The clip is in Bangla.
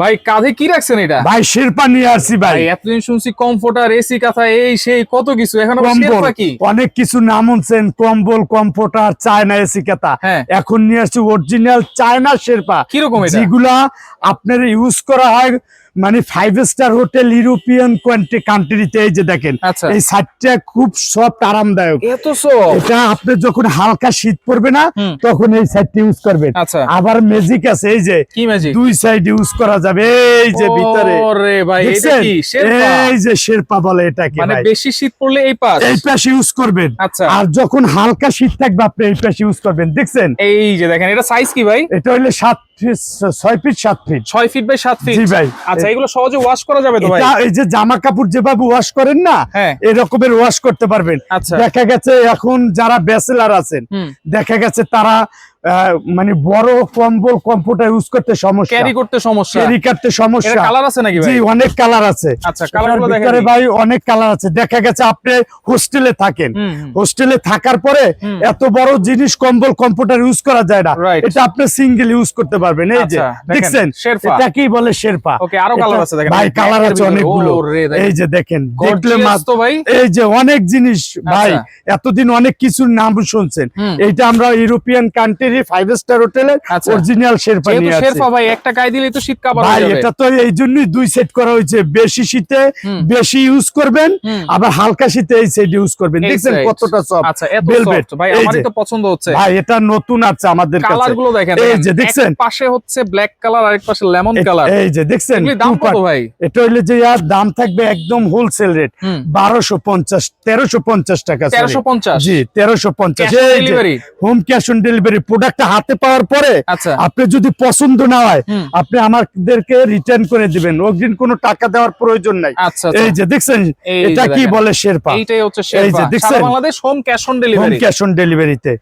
ভাই কাঁধে কি রাখছেন এটা? ভাই শেরপা নিয়ে আসছি ভাই। এতদিন শুনছি কমফোর্টার এসি কাঁথা এই সেই কত কিছু? এখন শেরপা কি? অনেক কিছু নাম শুনছেন কম্বল কমফোর্টার চায়না এসি কেতা হ্যাঁ। এখন নিয়ে আসছি অরিজিনাল চায়না শেরপা। কীরকম যেগুলা আপনার ইউজ করা হয় মানে five star hotel European country কান্ট্রিতে এই যে দেখেন আচ্ছা। এই সাইডটা খুব সফট আরামদায়ক। এত সফট এটা আপনি যখন হালকা শীত পড়বে না তখন এই সাইডটা ইউজ করবেন। আচ্ছা। আবার ম্যাজিক আছে এই যে কি ম্যাজিক দুই সাইড ইউজ করা যাবে এই যে ভিতরে ওরে ভাই এটা কি? শেরপা? এই যে শেরপা বলে এটাকে মানে বেশি শীত পড়লে এই পাশ? এই পাশে ইউজ করবেন। আচ্ছা। আর যখন হালকা শীত থাকবে আপনি এই পাশে ইউজ করবেন। দেখছেন? এই যে দেখেন এটা সাইজ কি ভাই? এটা হইলে সাত ফিট ছয় ফিট সাত ফিট ছয় ফিট বাই সাত ফিট জি ভাই। আচ্ছা এগুলো সহজে ওয়াশ করা যাবে তো ভাই? এই যে জামা কাপড় যেভাবে ওয়াশ করেন না হ্যাঁ। এই রকমের ওয়াশ করতে পারবেন। আচ্ছা। দেখা গেছে এখন যারা ব্যাচেলার আছেন দেখা গেছে তারা মানে বড় কম্বল কম্পিউটার ইউজ করতে সমস্যা। ক্যারি করতে সমস্যা। ক্যারি করতে সমস্যা। কালার আছে নাকি ভাই? জি অনেক কালার আছে। আচ্ছা এটার কালারগুলো দেখেন। ভাই অনেক কালার আছে। দেখা গেছে আপনি হোস্টেলে থাকেন। হোস্টেলে থাকার পরে এত বড় জিনিস কম্বল কম্পিউটার ইউজ করা যায় না। এটা আপনি সিঙ্গেল ইউজ করতে পারবেন। এই যে আচ্ছা, দেখছেন। এটা কি বলে শেরপা। ওকে আরও কালার আছে দেখেন। ভাই কালার আছে। অনেকগুলো। এই যে দেখেন দেখলে মাত্র ভাই। এই যে অনেক জিনিস ভাই আচ্ছা। এতদিন অনেক কিছুর নাম শুনছেন। এইটা আমরা ইউরোপিয়ান কান্ট্রি ফাইভ স্টার হোটেলের। অরিজিনাল আসছি শেরপা ভাই একটা গায়ে দিলেই তো শীত হয়ে যাবে। এটা তো এই জন্যই দুই সেট করা হয়েছে। বেশি শীতে বেশি ইউজ করবেন আবার হালকা শীতে এই সেট ইউজ করবেন। দেখছেন কতটা সব আচ্ছা এত সফট ভাই আমারই তো পছন্দ হচ্ছে। ভাই এটা নতুন আছে আমাদের কালারগুলো দেখেন এই যে দেখছেন? পাশে হচ্ছে ব্ল্যাক কালার আরেক পাশে লেমন কালার এই যে দেখছেন? দাম কত ভাই? এটা হইলে যে আর দাম থাকবে একদম হোলসেল রেট হুম। বারোশো পঞ্চাশ তেরোশো পঞ্চাশ টাকা sorry। তেরোশো পঞ্চাশ। জি তেরোশো পঞ্চাশ। Delivery home cash on delivery প্রোডাক্টটা হাতে পাওয়ার পরে আচ্ছা। আপনি যদি পছন্দ না হয় আপনি আমাদেরকে রিটার্ন করে দিবেন। অগ্রিম কোনো টাকা দেওয়ার প্রয়োজন নাই। আচ্ছা এই আচ্ছা যে দেখছেন এটা কি বলে শেরপা? এইটাই হচ্ছে এই যে শেরপা। দেখছেন? আমাদের Bangladesh home cash on delivery home cash on ডেলিভারিতে